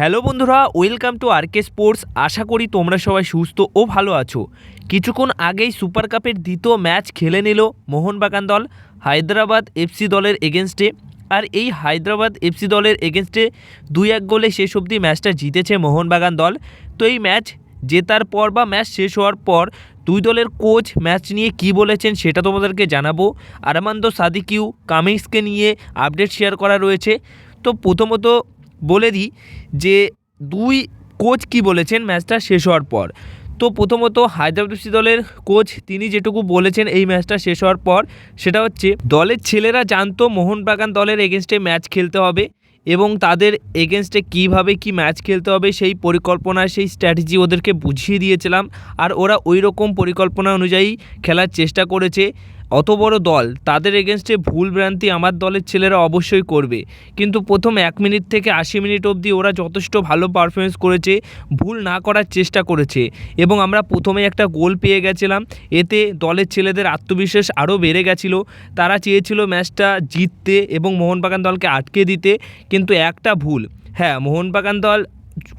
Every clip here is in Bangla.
হ্যালো বন্ধুরা, ওয়েলকাম টু আরকে স্পোর্টস। আশা করি তোমরা সবাই সুস্থ ও ভালো আছো। কিছুক্ষণ আগেই সুপার কাপের দ্বিতীয় ম্যাচ খেলে নিল মোহনবাগান দল, হায়দ্রাবাদ এফসি দলের এগেনস্টে। আর এই হায়দ্রাবাদ এফসি দলের এগেনস্টে দুই এক গোলে শেষ অবধি ম্যাচটা জিতেছে মোহনবাগান দল। তো এই ম্যাচ জেতার পর বা ম্যাচ শেষ হওয়ার পর দুই দলের কোচ ম্যাচ নিয়ে কি বলেছেন সেটা তোমাদেরকে জানাব। আরমান্দ সাদিকিউ কামিংসকে নিয়ে আপডেট শেয়ার করা রয়েছে। তো প্রথমত বলে দিই যে দুই কোচ কি বলেছেন ম্যাচটা শেষ হওয়ার পর। তো প্রথমত হায়দ্রাবাদ এফসি দলের কোচ তিনি যেটুকু বলেছেন এই ম্যাচটা শেষ হওয়ার পর, সেটা হচ্ছে দলের ছেলেরা জানতো মোহনবাগান দলের এগেনস্টে ম্যাচ খেলতে হবে এবং তাদের এগেনস্টে কীভাবে কি ম্যাচ খেলতে হবে সেই পরিকল্পনা, সেই স্ট্র্যাটেজি ওদেরকে বুঝিয়ে দিয়েছিলাম। আর ওরা ওই রকম পরিকল্পনা অনুযায়ী খেলার চেষ্টা করেছে। অত বড় দল, তাদের এগেনস্টে ভুল ভ্রান্তি আমার দলের ছেলেরা অবশ্যই করবে। কিন্তু প্রথম এক মিনিট থেকে আশি মিনিট অবধি ওরা যথেষ্ট ভালো পারফরমেন্স করেছে, ভুল না করার চেষ্টা করেছে। এবং আমরা প্রথমে একটা গোল পেয়ে গেছিলাম, এতে দলের ছেলেদের আত্মবিশ্বাস আরও বেড়ে গেছিল। তারা চেয়েছিল ম্যাচটা জিততে এবং মোহনবাগান দলকে আটকে দিতে, কিন্তু একটা ভুল। হ্যাঁ মোহনবাগান দল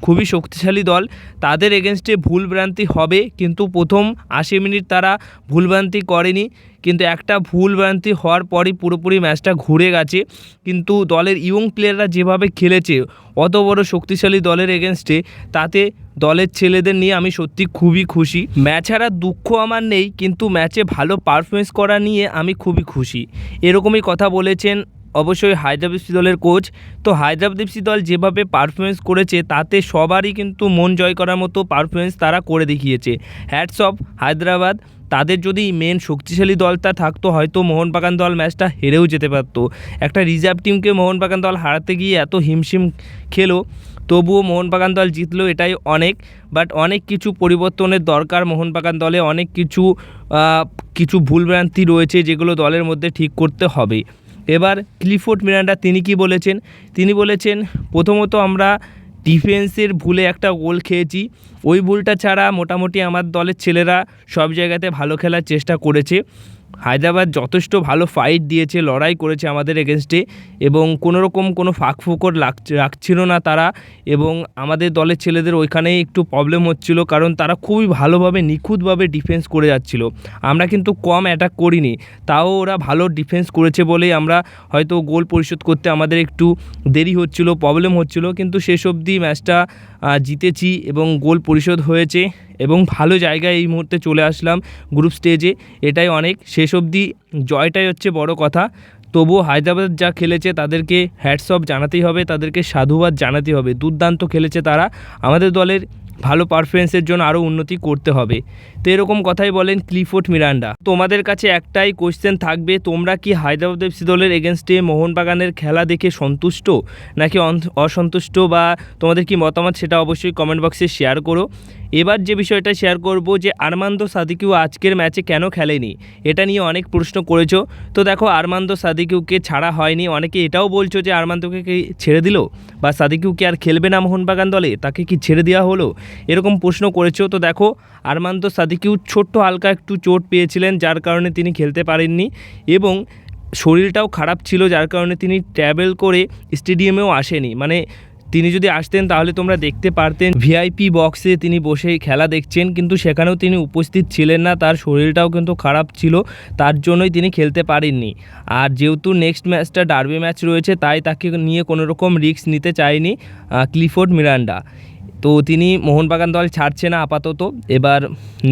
খুবই শক্তিশালী দল। তাদের এগেনস্টে ভুলভ্রান্তি হবে, কিন্তু প্রথম আশি মিনিট তারা ভুলভ্রান্তি করেনি। কিন্তু একটা ভুলভ্রান্তি হওয়ার পরই পুরোপুরি ম্যাচটা ঘুরে গেছে। কিন্তু দলের ইয়ং প্লেয়াররা যেভাবে খেলেছে, অত বড় শক্তিশালী দলের এগেনস্টে তাতে দলের ছেলেদের নিয়ে আমি সত্যি খুবই খুশি। ম্যাচ হারার দুঃখ আমার নেই, কিন্তু ম্যাচে ভালো পারফরমেন্স করা নিয়ে আমি খুবই খুশি। এরকমই কথা বলেছেন অবশ্যই হায়দ্রাবাদ দলের কোচ। তো হায়দ্রাবাদ দল যেভাবে পারফরমেন্স করেছে, তাতে সবারই কিন্তু মন জয় করার মতো পারফরমেন্স তারা করে দেখিয়েছে। Hats off Hyderabad. তাদের যদি মেন শক্তিশালী দলটা থাকতো, হয়তো মোহনবাগান দল ম্যাচটা হেরেও যেতে পারতো। একটা রিজার্ভ টিমকে মোহনবাগান দল হারাতে গিয়ে এত হিমশিম খেলো, তবুও মোহনবাগান দল জিতলো এটাই অনেক। বাট অনেক কিছু পরিবর্তনের দরকার মোহনবাগান দলে, অনেক কিছু কিছু ভুলভ্রান্তি রয়েছে যেগুলো দলের মধ্যে ঠিক করতে হবে। এবার ক্লিফোর্ড মিরান্ডা তিনি কি বলেছেন? তিনি বলেছেন, প্রথমত আমরা ডিফেন্সের ভুলে একটা গোল খেয়েছি। ওই ভুলটা ছাড়া মোটামুটি আমার দলের ছেলেরা সব জায়গাতে ভালো খেলার চেষ্টা করেছে। হায়দ্রাবাদ যথেষ্ট ভালো ফাইট দিয়েছে, লড়াই করেছে আমাদের এগেনস্টে এবং কোনো রকম কোনো ফাঁক ফোকর রাখছিল না তারা এবং আমাদের দলের ছেলেদের ওইখানেই একটু প্রবলেম হচ্ছিল কারণ তারা খুবই ভালোভাবে, নিখুঁতভাবে ডিফেন্স করে যাচ্ছিল। আমরা কিন্তু কম অ্যাটাক করিনি, তাও ওরা ভালো ডিফেন্স করেছে বলেই আমরা হয়তো গোল পরিশোধ করতে আমাদের একটু দেরি হচ্ছিল প্রবলেম হচ্ছিল, কিন্তু শেষ অবধি ম্যাচটা জিতেছি এবং গোল পরিশোধ হয়েছে। এবং ভালো জায়গায় এই মুহূর্তে চলে আসলাম গ্রুপ স্টেজে এটাই অনেক। শেষ অবধি জয়টাই হচ্ছে বড় কথা। তবুও হায়দ্রাবাদ যা খেলেছে তাদেরকে হ্যাটস অফ জানাতেই হবে, তাদেরকে সাধুবাদ জানাতেই হবে। দুর্দান্ত খেলেছে তারা। আমাদের দলের ভালো পারফরমেন্সের জন্য আরও উন্নতি করতে হবে। তো এরকম কথাই বলেন ক্লিফোর্ড মিরান্ডা। তোমাদের কাছে একটাই কোশ্চেন থাকবে, তোমরা কি হায়দ্রাবাদ এফসি দলের এগেনস্টে মোহনবাগানের খেলা দেখে সন্তুষ্ট? নাকি অসন্তুষ্ট বা তোমাদের কি মতামত সেটা অবশ্যই কমেন্ট বক্সে শেয়ার করো। এবার যে বিষয়টা শেয়ার করব যে আরমান্দ সাদিকিউ আজকের ম্যাচে কেন খেলেনি, এটা নিয়ে অনেক প্রশ্ন করেছ। তো দেখো, আরমান্দ সাদিকিউকে ছাড়া হয়নি। অনেকে এটাও বলছো যে আরমান্দকে কি ছেড়ে দিল? বা সাদিকিউ কি আর খেলবে না মোহনবাগান দলে? তাকে কি ছেড়ে দেওয়া হলো? এরকম প্রশ্ন করেছ। তো দেখো, আরমান্দ সাদিকিউ ছোট্ট হালকা একটু চোট পেয়েছিলেন, যার কারণে তিনি খেলতে পারেননি এবং শরীরটাও খারাপ ছিল, যার কারণে তিনি ট্র্যাভেল করে স্টেডিয়ামেও আসেনি। মানে তিনি যদি আসতেন, তাহলে তোমরা দেখতে পারতেন ভিআইপি বক্সে তিনি বসে খেলা দেখছেন, কিন্তু সেখানেও তিনি উপস্থিত ছিলেন না, তার শরীরটাও কিন্তু খারাপ ছিল, তার জন্যই তিনি খেলতে পারেননি। আর যেহেতু নেক্সট ম্যাচটা ডার্বি ম্যাচ রয়েছে, তাই তাকে নিয়ে কোনো রকম রিস্ক নিতে চায়নি ক্লিফোর্ড মিরান্ডা। তো তিনি মোহনবাগান দল ছাড়ছে না আপাতত। এবার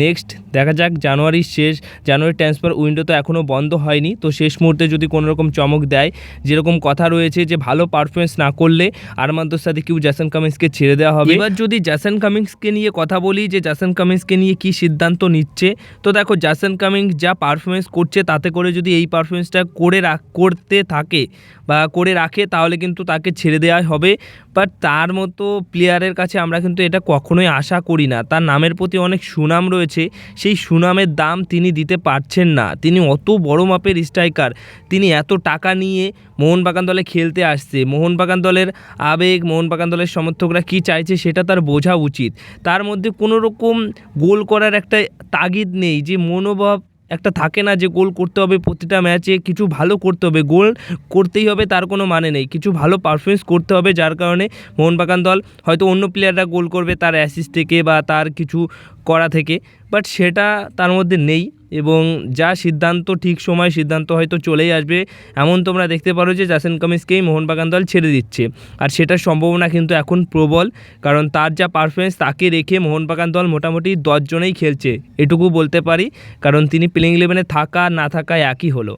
নেক্সট দেখা যাক, জানুয়ারির শেষ জানুয়ারি ট্রান্সফার উইন্ডো তো এখনও বন্ধ হয়নি। তো শেষ মুহূর্তে যদি কোনো রকম চমক দেয়, যেরকম কথা রয়েছে যে ভালো পারফরমেন্স না করলে আরমান্তর সাথে কেউ জ্যাসন কামিন্সকে ছেড়ে দেওয়া হবে। এবার যদি জ্যাসন কামিন্সকে নিয়ে কথা বলি, যে জ্যাসন কামিন্সকে নিয়ে কি সিদ্ধান্ত নিচ্ছে, তো দেখো জ্যাসন কামিন্স যা পারফরমেন্স করছে তাতে করে যদি এই পারফরমেন্সটা করে করতে থাকে বা করে রাখে, তাহলে কিন্তু তাকে ছেড়ে দেওয়া হবে। বাট তার মতো প্লেয়ারের কাছে আমরা কিন্তু এটা কখনোই আশা করি না। তার নামের প্রতি অনেক সুনাম রয়েছে। সেই সুনামের দাম তিনি দিতে পারছেন না। তিনি অত বড় মাপের স্ট্রাইকার। তিনি এত টাকা নিয়ে মোহনবাগান দলে খেলতে আসছে। মোহনবাগান দলের আবেগ, মোহনবাগান দলের সমর্থকরা কী চাইছে সেটা তার বোঝা উচিত। তার মধ্যে কোনো রকম গোল করার একটা তাগিদ নেই যে মনোভাব একটা থাকে না যে গোল করতে হবে প্রতিটা ম্যাচে, কিছু ভালো করতে হবে। গোল করতেই হবে, তার কোনো মানে নেই। কিছু ভালো পারফরমেন্স করতে হবে, যার কারণে মোহনবাগান দল হয়তো অন্য প্লেয়াররা গোল করবে, তার অ্যাসিস্ট থেকে বা তার কিছু করা থেকে। বাট সেটা তার মধ্যে নেই এবং যা সিদ্ধান্ত, ঠিক সময় সিদ্ধান্ত হয়তো চলেই আসবে, এমন তোমরা দেখতে পারো যে জাসেন কামিজকেই মোহনবাগান দল ছেড়ে দিচ্ছে। আর সেটার সম্ভাবনা কিন্তু এখন প্রবল, কারণ তার যা পারফরমেন্স তাকে রেখে মোহনবাগান দল মোটামুটি দশজনেই খেলছে, এটুকু বলতে পারি, কারণ তিনি প্লেইং ইলেভেনে থাকা, না থাকা একই হলো।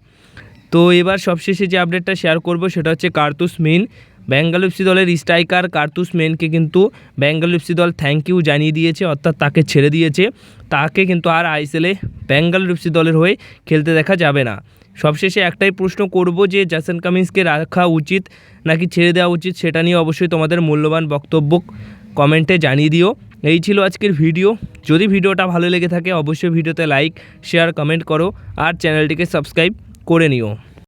তো এবার সবশেষে যে আপডেটটা শেয়ার করব সেটা হচ্ছে কার্তুস মিন। বেঙ্গালু এফসি দলের স্ট্রাইকার কার্তুস মেনকে কিন্তু বেঙ্গালু এফসি দল থ্যাংক ইউ জানিয়ে দিয়েছে, অর্থাৎ তাকে ছেড়ে দিয়েছে। তাকে কিন্তু আর আইসেলে বেঙ্গালু এফসি দলের হয়ে খেলতে দেখা যাবে না। সবশেষে একটাই প্রশ্ন করব যে জাসেন কামিন্সকে রাখা উচিত নাকি ছেড়ে দেওয়া উচিত, সেটা নিয়ে অবশ্যই তোমাদের মূল্যবান বক্তব্য কমেন্টে জানিয়ে দিও। এই ছিল আজকের ভিডিও। যদি ভিডিওটা ভালো লেগে থাকে, অবশ্যই ভিডিওতে লাইক শেয়ার কমেন্ট করো, আর চ্যানেলটিকে সাবস্ক্রাইব করে নিও।